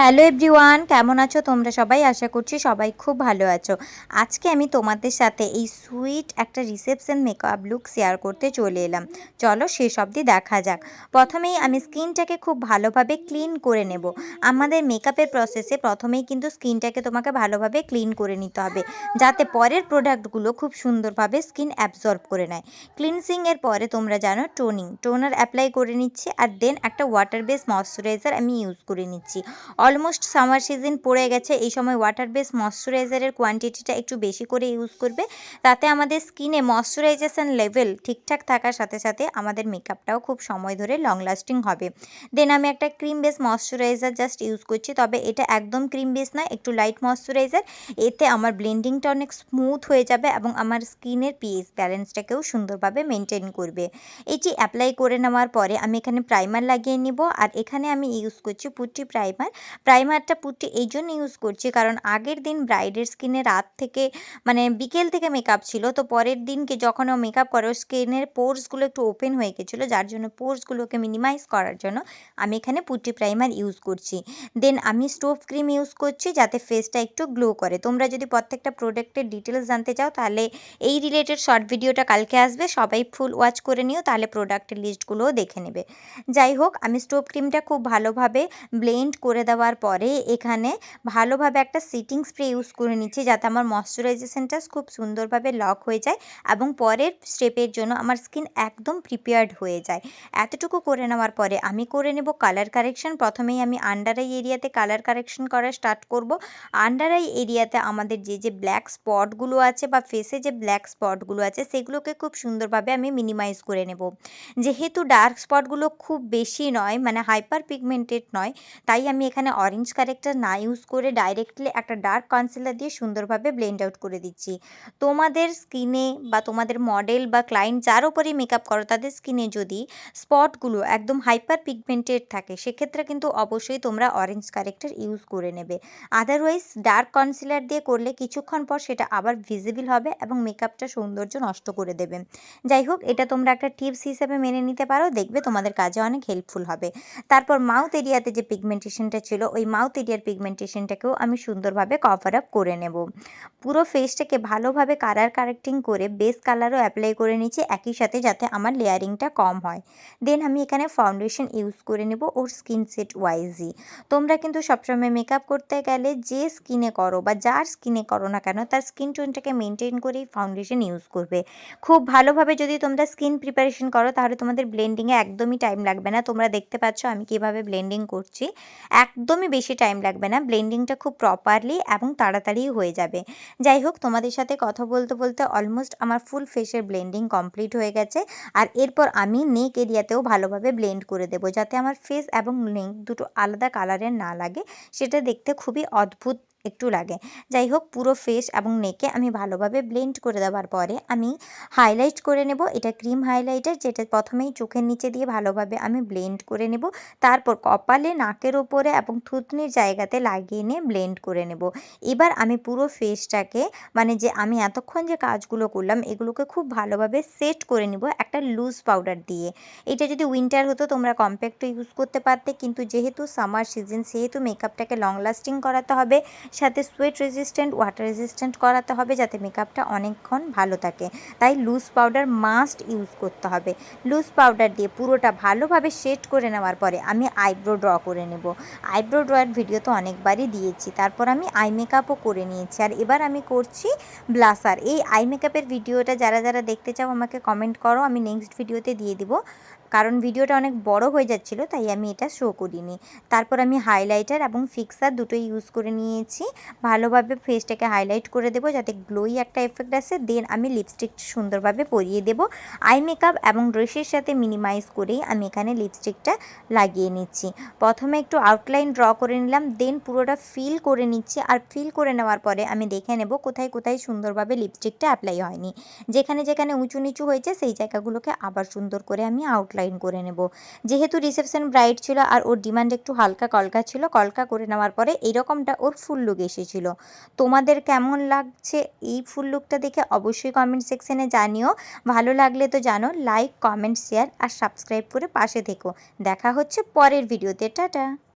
Hello everyone, কেমন আছো তোমরা সবাই? আশা করছি সবাই খুব ভালো আছো। আজকে আমি তোমাদের সাথে এই সুইট একটা রিসেপশন মেকআপ লুক শেয়ার করতে চলে এলাম। চলো শেষ অবধি দেখা যাক। প্রথমেই আমি স্কিনটাকে খুব ভালোভাবে ক্লিন করে নেব। আমাদের মেকআপের প্রসেসে প্রথমেই কিন্তু স্কিনটাকে তোমাকে ভালোভাবে ক্লিন করে নিতে হবে, যাতে পরের প্রোডাক্টগুলো খুব সুন্দরভাবে স্কিন অ্যাবজর্ব করে নেয়। ক্লিনসিংয়ের পরে তোমরা জানো টোনিং। টোনার অ্যাপ্লাই করে নিচ্ছি আর দেন একটা ওয়াটার বেস ময়শ্চারাইজার আমি ইউজ করে নিচ্ছি। অলমোস্ট সামার সিজন পড়ে গেছে, এই সময় ওয়াটার বেস ময়শ্চারাইজারের কোয়ান্টিটিটা একটু বেশি করে ইউজ করবে। তাতে আমাদের স্কিনে ময়শ্চারাইজেশন লেভেল ঠিকঠাক থাকার সাথে সাথে আমাদের মেকআপটাও খুব সময় ধরে লং লাস্টিং হবে। দেন আমি একটা cream base moisturiser just use করছি, তবে এটা একদম ক্রিম বেস না একটু লাইট ময়শ্চারাইজার এতে আমার ব্লেন্ডিংটা অনেক স্মুথ হয়ে যাবে এবং আমার স্কিনের পিএইচ ব্যালেন্সটাকেও সুন্দরভাবে মেনটেন করবে। এটি অ্যাপ্লাই করে নেওয়ার পরে আমি এখানে প্রাইমার লাগিয়ে নিব, আর এখানে আমি ইউজ করছি পুটি প্রাইমার প্রাইমারটা পুটি এই জন্য ইউজ করছি। কারণ আগের দিন ব্রাইডের স্কিনে রাত থেকে মানে বিকেল থেকে মেকআপ ছিল। তো পরের দিনকে যখন ও মেকআপ করে স্কিনের পোর্সগুলো একটু ওপেন হয়ে গেছিল, যার জন্য পোর্সগুলোকে মিনিমাইজ করার জন্য আমি এখানে পুটি প্রাইমার ইউজ করছি। দেন আমি স্টোভ ক্রিম ইউজ করছি যাতে ফেসটা একটু গ্লো করে। তোমরা যদি প্রত্যেকটা প্রোডাক্টের ডিটেলস জানতে চাও, তাহলে এই রিলেটেড শর্ট ভিডিওটা কালকে আসবে। সবাই ফুল ওয়াচ করে নিও, তাহলে প্রোডাক্টের লিস্টগুলোও দেখে নেবে। যাই হোক, আমি স্টোভ ক্রিমটা খুব ভালোভাবে ব্লেন্ড করে দেওয়ার পরে এখানে ভালোভাবে একটা সিটিং স্প্রে ইউজ করে নিচ্ছি যাতে আমার ময়শ্চারাইজেশনটা খুব সুন্দরভাবে লক হয়ে যায় এবং পরের স্টেপের জন্য আমার স্কিন একদম প্রিপেয়ার্ড হয়ে যায়। এতটুকু করে নেওয়ার পরে আমি করে নেব কালার কারেকশন। প্রথমেই আমি আন্ডার আই এরিয়াতে কালার কারেকশন করা স্টার্ট করব। আন্ডার আই এরিয়াতে আমাদের যে যে ব্ল্যাক স্পটগুলো আছে বা ফেসে যে ব্ল্যাক স্পটগুলো আছে সেগুলোকে খুব সুন্দরভাবে আমি মিনিমাইজ করে নেব। যেহেতু ডার্ক স্পটগুলো খুব বেশি নয় মানে হাইপার পিগমেন্টেড নয়, তাই আমি এখানে অরেঞ্জ কারেক্টার না ইউজ করে ডাইরেক্টলি একটা ডার্ক কনসিলার দিয়ে সুন্দরভাবে ব্লেন্ড আউট করে দিচ্ছি। তোমাদের স্কিনে বা তোমাদের মডেল বা ক্লায়েন্ট যার ওপরেই মেকআপ করো, তাদের স্কিনে যদি স্পটগুলো একদম হাইপার পিগমেন্টেড থাকে, সেক্ষেত্রে কিন্তু অবশ্যই তোমরা অরেঞ্জ কারেক্টার ইউজ করে নেবে। আদারওয়াইজ ডার্ক কনসিলার দিয়ে করলে কিছুক্ষণ পর সেটা আবার ভিজিবল হবে এবং মেকআপটা সৌন্দর্য নষ্ট করে দেবে। যাই হোক, এটা তোমরা একটা টিপস হিসেবে মেনে নিতে পারো, দেখবে তোমাদের কাজে অনেক হেল্পফুল হবে। তারপর মাউথ এরিয়াতে যে পিগমেন্টেশনটা ছিল ওই মাউথ এরিয়ার পিগমেন্টেশনটাকেও আমি সুন্দরভাবে কভার আপ করে নেব। পুরো ফেসটাকে ভালোভাবে কালার কারেক্টিং করে বেস কালারও অ্যাপ্লাই করে নিচ্ছি একই সাথে যাতে আমার লেয়ারিংটা কম হয়। দেন আমি এখানে ফাউন্ডেশন ইউজ করে নেব ওর স্কিন সেট ওয়াইজই তোমরা কিন্তু সবসময় মেকআপ করতে গেলে যে স্কিনে করো বা যার স্কিনে করো না কেন, তার স্কিন টোনটাকে মেনটেন করেই ফাউন্ডেশন ইউজ করবে। খুব ভালোভাবে যদি তোমরা স্কিন প্রিপারেশন করো, তাহলে তোমাদের ব্লেন্ডিংয়ে একদমই টাইম লাগবে না। তোমরা দেখতে পাচ্ছ আমি কীভাবে ব্লেন্ডিং করছি। একদমই বেশি টাইম লাগবে না। ব্লেন্ডিংটা খুব প্রপারলি এবং তাড়াতাড়ি হয়ে যাবে। যাই হোক, তোমাদের সাথে কথা বলতে বলতে অলমোস্ট আমার ফুল ফেসের ব্লেন্ডিং কমপ্লিট হয়ে গেছে। আর এরপর আমি নেক এরিয়াতেও ভালোভাবে ব্লেন্ড করে দেবো, যাতে আমার ফেস এবং নেক দুটো আলাদা কালারের না লাগে। সেটা দেখতে খুবই অদ্ভুত একটু লাগে। যাই হোক, পুরো ফেস এবং নেকে আমি ভালোভাবে ব্লেন্ড করে দেওয়ার পরে আমি হাইলাইট করে নেব। এটা ক্রিম হাইলাইটার যেটা প্রথমেই চোখের নিচে দিয়ে ভালোভাবে আমি ব্লেন্ড করে নেব। তারপর কপালে, নাকের ওপরে এবং থুতনির জায়গাতে লাগিয়ে নিয়ে ব্লেন্ড করে নেব। এবার আমি পুরো ফেসটাকে মানে যে আমি এতক্ষণ যে কাজগুলো করলাম, এগুলোকে খুব ভালোভাবে সেট করে নিব একটা লুজ পাউডার দিয়ে। এটা যদি উইন্টার হতো, তোমরা কম্প্যাক্টও ইউজ করতে পারতে। কিন্তু যেহেতু সামার সিজন সেহেতু মেকআপটাকে লং লাস্টিং করাতে হবে। সাথে সোয়েট রেজিস্ট্যান্ট ওয়াটার রেজিস্ট্যান্ট করাতে হবে যাতে মেকআপটা অনেকক্ষণ ভালো থাকে। তাই লুজ পাউডার মাস্ট ইউজ করতে হবে। লুজ পাউডার দিয়ে পুরোটা ভালোভাবে শেড করে নেওয়ার পরে আমি আইব্রো ড্র করে নেব। আইব্রো ড্রয়ের ভিডিও তো অনেকবারই দিয়েছি। তারপর আমি আই মেকআপও করে নিয়েছি। আর এবার আমি করছি ব্লাসার এই আই মেকআপের ভিডিওটা যারা যারা দেখতে চাও আমাকে কমেন্ট করো, আমি নেক্সট ভিডিওতে দিয়ে দিব। কারণ ভিডিওটা অনেক বড় হয়ে যাচ্ছিল, তাই আমি এটা শো করিনি। তারপর আমি হাইলাইটার এবং ফিক্সার দুটোই ইউজ করে নিয়েছি। ভালোভাবে ফেসটাকে হাইলাইট করে দেবো, যাতে গ্লোই একটা এফেক্ট আসে। দেন আমি লিপস্টিক সুন্দরভাবে পরিয়ে দেবো। আই মেকআপ এবং ড্রেসের সাথে মিনিমাইজ করেই আমি এখানে লিপস্টিকটা লাগিয়ে নিচ্ছি। প্রথমে একটু আউটলাইন ড্র করে নিলাম দেন পুরোটা ফিল করে নিচ্ছি। আর ফিল করে নেওয়ার পরে আমি দেখে নেব কোথায় কোথায় সুন্দরভাবে লিপস্টিকটা অ্যাপ্লাই হয়নি। যেখানে যেখানে উঁচু নিচু হয়েছে, সেই জায়গাগুলোকে আবার সুন্দর করে আমি আউটলাইন করে নেব। যেহেতু রিসেপশন ব্রাইট ছিল আর ওর ডিমান্ড একটু হালকা কলকা ছিল, কলকা করে নেওয়ার পরে এইরকমটা ওর ফুল লুক এসেছিল। তোমাদের কেমন লাগছে এই ফুল লুকটা দেখে অবশ্যই কমেন্ট সেকশনে জানিও। ভালো লাগলে তো জানো লাইক কমেন্ট শেয়ার আর সাবস্ক্রাইব করে পাশে থেকো। দেখা হচ্ছে পরের ভিডিওতে টাটা!